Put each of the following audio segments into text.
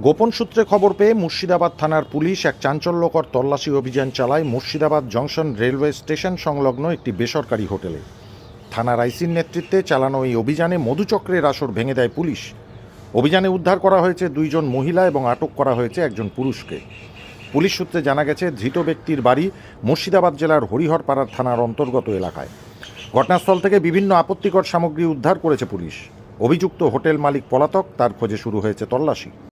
গোপন সূত্রে খবর পেয়ে মুর্শিদাবাদ থানার পুলিশ এক চাঞ্চল্যকর তল্লাশি অভিযান চালায় মুর্শিদাবাদ জংশন রেলওয়ে স্টেশন সংলগ্ন একটি বেসরকারি হোটেলে। থানার আইসির নেতৃত্বে চালানো এই অভিযানে মধুচক্রের আসর ভেঙে দেয় পুলিশ। অভিযানে উদ্ধার করা হয়েছে দুইজন মহিলা এবং আটক করা হয়েছে একজন পুরুষকে। পুলিশ সূত্রে জানা গেছে, ধৃত ব্যক্তির বাড়ি মুর্শিদাবাদ জেলার হরিহরপাড়ার থানার অন্তর্গত এলাকায়। ঘটনাস্থল থেকে বিভিন্ন আপত্তিকর সামগ্রী উদ্ধার করেছে পুলিশ। অভিযুক্ত হোটেল মালিক পলাতক, তার খোঁজে শুরু হয়েছে তল্লাশি।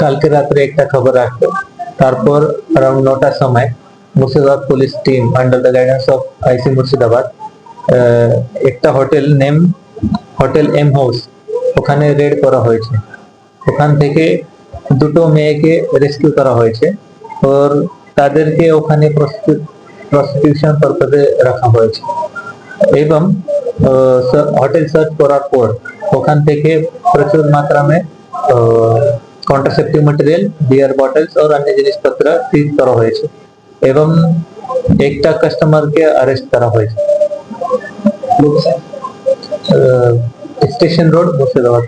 কালকে রাত্রে একটা খবর আসলো। তারপর অ্যারাউন্ড নটার সময় Murshidabad police team under the guidance of IC Murshidabad একটা hotel name hotel M house ওখানে রেড করা হয়েছে। ওখান থেকে দুটো মেয়েকে রেস্কিউ করা হয়েছে। ওর, তাদেরকে ওখানে প্রসিকিউশন পারপাসে রাখা হয়েছে। এবং হোটেল সার্চ করার পর ওখান থেকে প্রচুর মাত্রা कॉन्ट्रासेप्टिव मटेरियल बियर बॉटल्स और अन्य जिनिसपत्र सीज करो હોય છે એવમ એકતા કસ્ટમર કે અરેસ્ટ કરા હોય છે સ્ટેશન રોડ મુર્शिदाबाद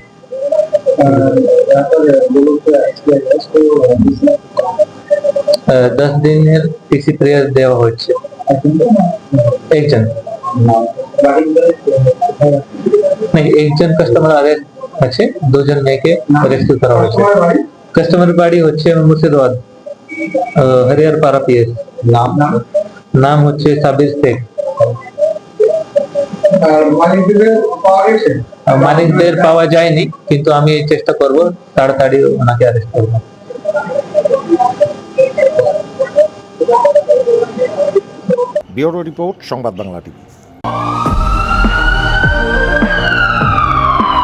દસ દિન પીસી પ્રેયર દેવા હોય છે એક જણ નહીં એક જણ કસ્ટમર અરેસ્ટ আছে। দুজন মেয়েকে রেস্কিউ করা হয়েছে। কাস্টমার বাড়ি হচ্ছে মুর্শিদাবাদ আহ, হরিয়ার পাড়া পিএস নাম? নাম হচ্ছে সাবির শেখ। মালিকদের পাওয়া মালিকদের পাওয়া যায়নি কিন্তু আমি চেষ্টা করব তাড়াতাড়ি ওনাকে অ্যারেস্ট করব। Bureau report Sangbad Bangla TV.